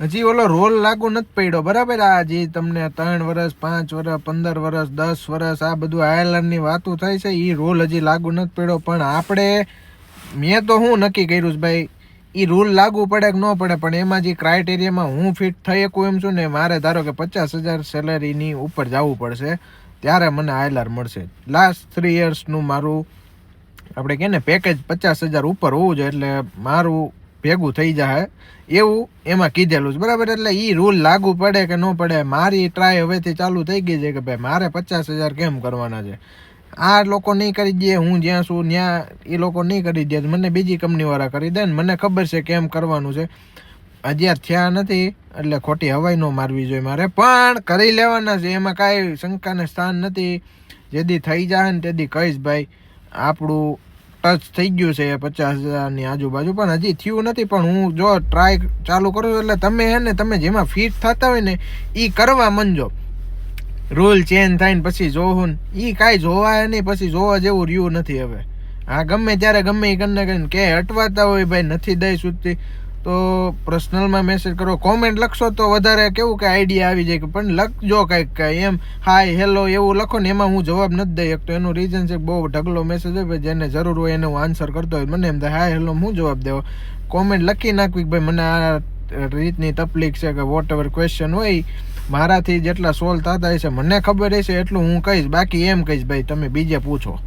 હજી ઓલો રોલ લાગુ નથી પડ્યો. બરાબર? આ જે તમને ત્રણ વર્ષ પાંચ વર્ષ પંદર વર્ષ દસ વર્ષ આ બધું આયર્લેન્ડની વાતો થાય છે એ રોલ હજી લાગુ નથી પડ્યો. પણ આપણે, મેં તો હું નક્કી કર્યું છે ભાઈ એ રૂલ લાગુ પડે કે ન પડે, પણ એમાં જે ક્રાઇટેરિયામાં હું ફિટ થઈ શકું એમ છું ને, મારે ધારો કે પચાસ હજાર સેલેરીની ઉપર જવું પડશે, ત્યારે મને આયલાર મળશે. લાસ્ટ થ્રી યર્સનું મારું, આપણે કહે ને પેકેજ પચાસ હજાર ઉપર હોવું જોઈએ, એટલે મારું ભેગું થઈ જાય એવું એમાં કીધેલું છે. બરાબર? એટલે એ રૂલ લાગુ પડે કે ન પડે, મારી ટ્રાય હવેથી ચાલુ થઈ ગઈ છે કે ભાઈ મારે પચાસ હજાર કેમ કરવાના છે? આ લોકો નહીં કરી દે, હું જ્યાં છું ત્યાં એ લોકો નહીં કરી દે. મને બીજી કંપનીવાળા કરી દે ને મને ખબર છે કેમ કરવાનું છે. હજી થયા નથી, એટલે ખોટી હવાઈ ન મારવી જોઈએ મારે. પણ કરી લેવાના છે. એમાં કાંઈ શંકાને સ્થાન નથી. જેદી થઈ જાય ને તેદી કહીશ, ભાઈ, આપણું ટચ થઈ ગયું છે પચાસ હજારની આજુબાજુ. પણ હજી થયું નથી, પણ હું જો ટ્રાય ચાલુ કરું એટલે તમે હે ને, તમે જેમાં ફિટ થતા હોય ને એ કરવા મંજો રૂલ ચેન્જ થાય ને પછી જોવું ને. એ કાંઈ જોવાય નહીં, પછી જોવા જેવું રહ્યું નથી હવે. હા, ગમે ત્યારે ગમે એ કરીને કરીને કે અટવાતા હોય ભાઈ, નથી દઈ સુધી તો પર્સનલમાં મેસેજ કરો. કોમેન્ટ લખશો તો વધારે કેવું કે આઈડિયા આવી જાય કે પણ લખજો કંઈક કાંઈ. એમ હાય હેલો એવું લખો ને એમાં હું જવાબ નથી દઈ શકતો. એનું રીઝન છે બહુ ઢગલો મેસેજ હોય, જેને જરૂર હોય એને હું આન્સર કરતો હોય મને એમ થાય હાય હેલો હું જવાબ દેવો. કોમેન્ટ લખી નાખવી ભાઈ, મને આ રીતની તકલીફ છે કે વોટ એવર ક્વેશ્ચન હોય, મારાથી જેટલા સોલ્વ થતા હશે, મને ખબર હશે, એટલું હું કહીશ. બાકી એમ કહીશ, ભાઈ, તમે બીજે પૂછો.